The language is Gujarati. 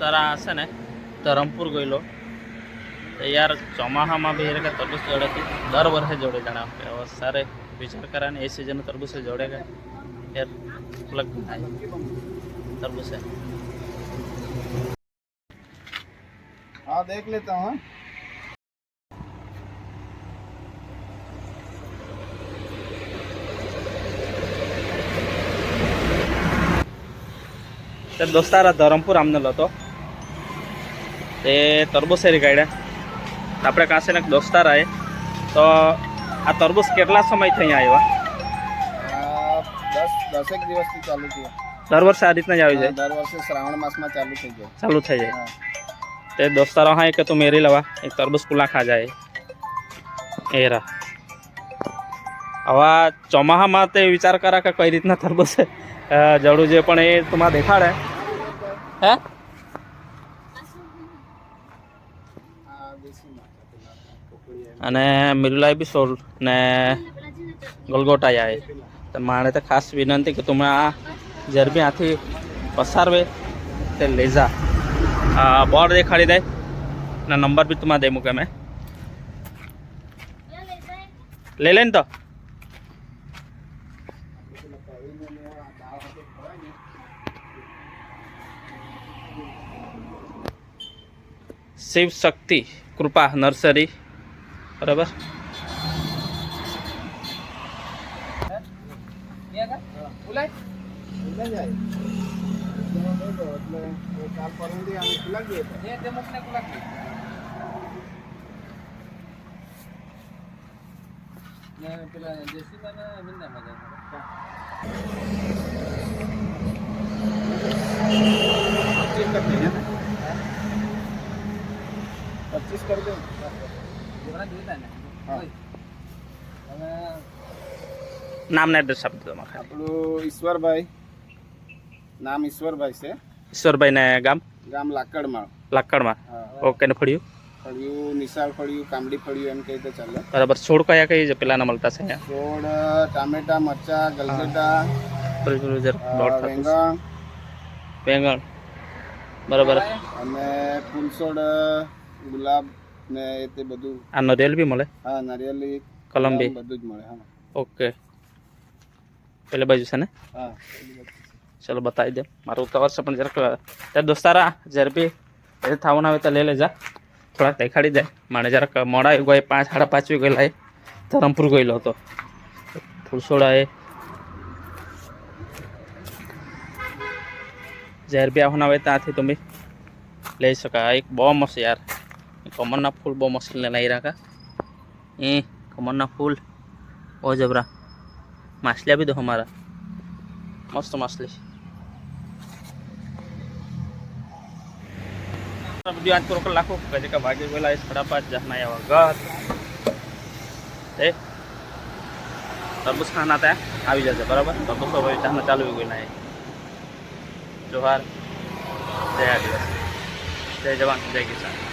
દોસ્તારા હશે ને ધરમપુર ગયેલો તો યાર ચોમાસામાં બી એ તરબૂચ જોડે છે દર વર્ષે જોડે જણા કે હવે સારે વિચાર કરા ને એ સિઝન તરબૂચ જોડે કે યાર અલગ થાય તરબૂચ है हाँ देख लेता हूँ तर દોસ્તારા ધરમપુર આમને લતો તે તરબૂસેરી કાઢ્યા આપણે કાંસે ને દોસ્તાર આવે તો આ તરબૂચ કેટલા સમયથી અહીંયા આવ્યા દસ દસેક દિવસથી ચાલુ છે દર વર્ષે આ રીતના જ આવી જાય? દર વર્ષે શ્રાવણ માસમાં ચાલુ થઈ જાય. ચાલુ થઈ જાય. તે દોસ્તારો હા કે તું મેરી લવા એક તરબૂચ પુલા ખા જાય. એરા. હવે ચોમાસામાં તે વિચાર કરા કે કઈ રીતના તરબૂચ જડું છે પણ એ તમારે દેખાડે. હે આ દેશી માછા પેલા કોકડી એમ. અને મિરુલાઈ બી સોલ ને ગલગોટા આવે તો મારે તો ખાસ વિનંતી કે તમે આ જરબી આથી પસારવે, તે લેજા આ બોર્ડ દેખાડી દે. ને નંબર બી તમારે દે મૂકે મેં. લઈ લે ને તો. શિવ શક્તિ. કૃપા નર્સરી. બરાબર? ખુલાય જાય જેમાં લઈ પચીસ કરી દઉં. નામ ને એડ્રેસ આપી દો આપણું ઈશ્વરભાઈ. નામ ઈશ્વરભાઈ છે. ઈશ્વરભાઈ ને ગામ? ગામ લાકડમાં. લાકડમાં. ઓકે ને ફળિયું? ફળિયું નિશાળ ફળિયું કામડી ફળિયું એમ કઈ તો ચાલે. બરાબર. છોડ કયા કઈ છે પેલા ના મળતા છે છોડ ટામેટા મરચા ગલગટા બેંગણ બેંગણ બરાબર. અને ફૂલછોડ ગુલાબ ને તે બધું. આ નરિયેલ બી મળે? હા નારિયેલી કલમ બી બધું જ મળે હા. ઓકે. પેલે બાજુ છે ને? હા ચલો બતાવી દે. મારું કવર છે પણ જરાક ત્યાં દોસ્તારા જ્યારે બી એ થવાનું આવે તો લઈ લેજા. થોડાક દેખાડી દે. મને જરાક મોડા આવી ગયો પાંચ સાડા પાંચ વાગે ગયેલા એ. ધરમપુર ગયેલો હતો. ફૂલસોડા એ. જ્યારે બી આવવાના આવે ત્યાંથી તમે લઈ શકાય. એક બહુ મસ્ત યાર. કમરના ફૂલ બહુ મસ્ત લઈ રાખા એ કમરના ફૂલ બહુ જબરા માછલિયા બી દો હમારા મસ્ત માછલી બધું આજ કરો લાખો કદી કા ભાગે ગયેલા સાડા પાંચ આવ્યા ઘર એ તરબૂચ ખાના ત્યાં આવી જશે બરાબર તરબૂચ હવે ચાના ચાલુ ગયેલા એ જોહાર જય આદિવાસી જય જવાન જય કિસાન